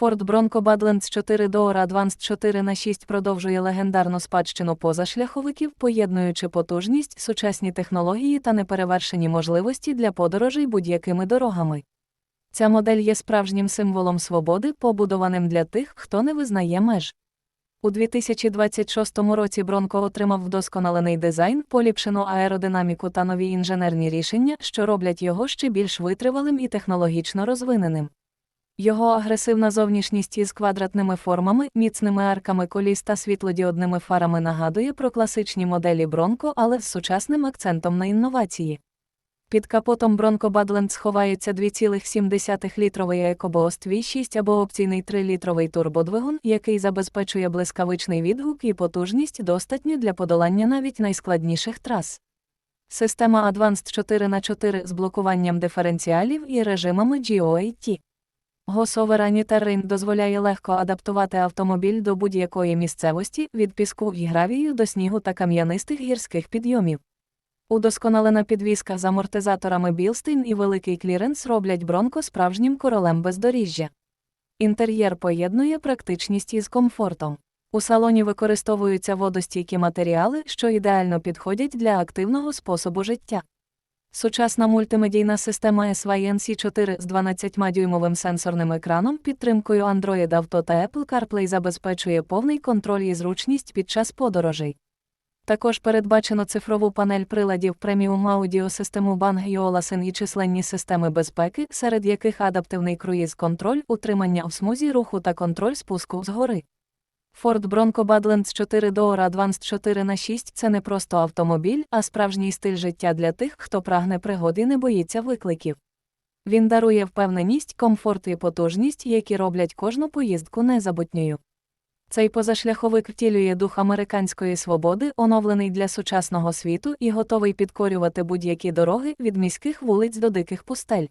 Ford Bronco Badlands 4 Door Advanced 4 на 6 продовжує легендарну спадщину позашляховиків, поєднуючи потужність, сучасні технології та неперевершені можливості для подорожей будь-якими дорогами. Ця модель є справжнім символом свободи, побудованим для тих, хто не визнає меж. У 2026 році Бронко отримав вдосконалений дизайн, поліпшену аеродинаміку та нові інженерні рішення, що роблять його ще більш витривалим і технологічно розвиненим. Його агресивна зовнішність із квадратними формами, міцними арками коліс та світлодіодними фарами нагадує про класичні моделі Бронко, але з сучасним акцентом на інновації. Під капотом Bronco Badlands сховається 2,7-літровий EcoBoost V6 або опційний 3-літровий турбодвигун, який забезпечує блискавичний відгук і потужність достатньо для подолання навіть найскладніших трас. Система Advanced 4х4 з блокуванням диференціалів і режимами GOAT. Госоверані Terrain дозволяє легко адаптувати автомобіль до будь-якої місцевості від піску і гравію до снігу та кам'янистих гірських підйомів. Удосконалена підвізка з амортизаторами Білстейн і великий кліренс роблять Бронко справжнім королем бездоріжжя. Інтер'єр поєднує практичність із комфортом. У салоні використовуються водостійкі матеріали, що ідеально підходять для активного способу життя. Сучасна мультимедійна система SYNC 4 з 12-дюймовим сенсорним екраном, підтримкою Android Auto та Apple CarPlay забезпечує повний контроль і зручність під час подорожей. Також передбачено цифрову панель приладів преміум аудіосистему Bang Olufsen і численні системи безпеки, серед яких адаптивний круїз-контроль, утримання в смузі руху та контроль спуску згори. Ford Bronco Badlands 4 Door Advanced 4 на 6 це не просто автомобіль, а справжній стиль життя для тих, хто прагне пригод і не боїться викликів. Він дарує впевненість, комфорт і потужність, які роблять кожну поїздку незабутньою. Цей позашляховик втілює дух американської свободи, оновлений для сучасного світу і готовий підкорювати будь-які дороги від міських вулиць до диких пустель.